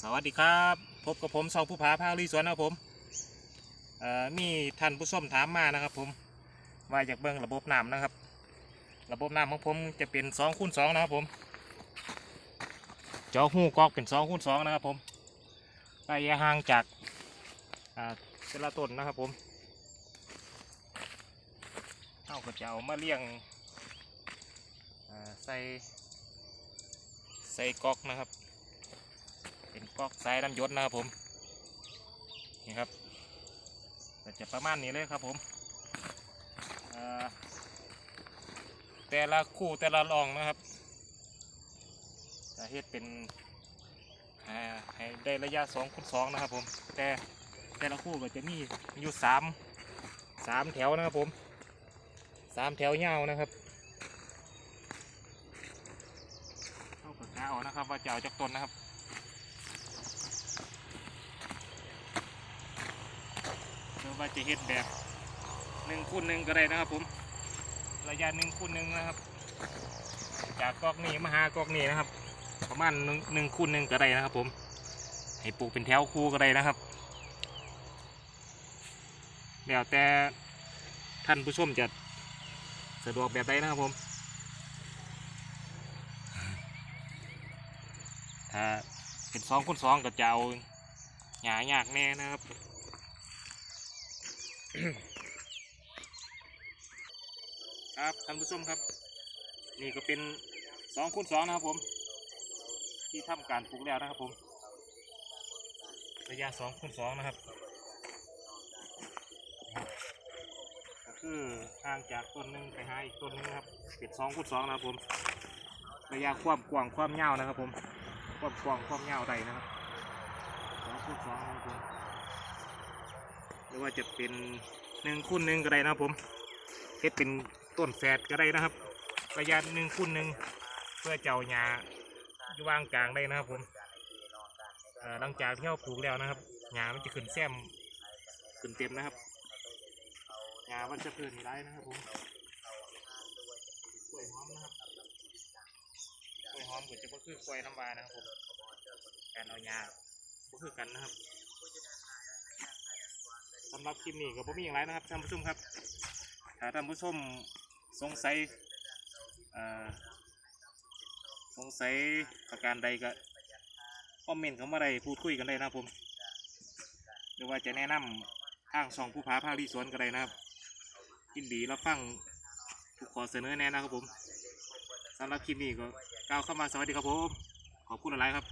สวัสดีครับ พบกับผมซองผู้ผาภาคลีสวนนะครับผมมีท่านผู้ชมถามมานะครับ ผมว่าอยากเบิ่งระบบน้ำนะครับ ระบบน้ำของผมจะเป็นสองคูณสองนะครับผมเจาหูกอกเป็นสองคูณสองนะครับ ผมระยะห่างจากอ่าแต่ละต้นนะครับผมเอาก็จะเอามาเลี้ยงใส่ใส่ก๊อกนะครับ เป็นก๊อกสายน้ำยศนะครับผมนี่ครับก็จะประมาณนี้เลยครับผมแต่ละคู่แต่ละรองนะครับจะเฮ็ดเป็นให้ได้ระยะ2คูณ2นะครับผม แต่แต่ละคู่ก็จะมีอยู่สามสามแถวนะครับผมสามแถวยาวนะครับเข้ากับกาเอานะครับว่าจะเอาจากต้นนะครับ หรือ ว่าจะเฮ็ดแบบหนึ่งคูณหนึ่งก็ได้นะครับผม ระยะหนึ่งคูณหนึ่งนะครับ จากกอกนี้มาหากอกนี้นะครับ ประมาณหนึ่งหนึ่งคูณหนึ่งก็ได้นะครับ ผม ให้ปลูกเป็นแถวคู่ก็ได้นะครับแล้วแต่ท่านผู้ชมจะสะดวกแบบใดนะครับผม ถ้าเป็นสองคูณสองก็จะเอาหยายากแน่นะครับ ครับท่านผู้ชมครับ นี่ก็เป็นสองคูณสองนะครับผม ที่ทำการปลูกแล้วนะครับผม ระยะสองคูณสองนะครับ ก็คือห่างจากต้นหนึ่งไปหาอีกต้นหนึงนะครับเป็นสองคูณสองนะครับผม ระยะความกว้างความยาวนะครับผม ความกว้างความยาวใดนะครับสองคูณสองนะครับผม รือว่าจะเป็นหนึ่งคูณหนึ่งก็ได้นะครับผมเฮ็ดเป็นต้นแฝดก็ได้นะครับ ระยะหนึ่งคูณหนึ่งเพื่อเจ้าหญ้าอยู่วางกลางได้นะครับผมหลังจากที่เราปลูกแล้วนะครับหญ้ามันจะขึ้นแซมขึ้นเต็มนะครับหญ้ามันจะเกินได้นะครับผมกล้วยหอมนะครับกล้วยหอมก็จะบ่คือกล้วยน้ำวานะครับผมการเอาหญ้าบ่คือกันนะครับ สำหรับคลิปนี้ก็บ่มีอย่างไรนะครับท่านผู้ชมครับถ้าท่านผู้ชมสงสัยสงสัยประการใดก็คอมเมนต์เข้ามาได้พูดคุยกันได้นะครับผมหรือว่าจะแนะนำทางช่องผู้พาภาคที่สวนก็ได้นะครับยินดีรับฟังทุกขอเสนอแนะนะครับผมสำหรับคลิปนี้ก็กล่าวเข้ามาสวัสดีครับผม ขอบคุณหลายครับ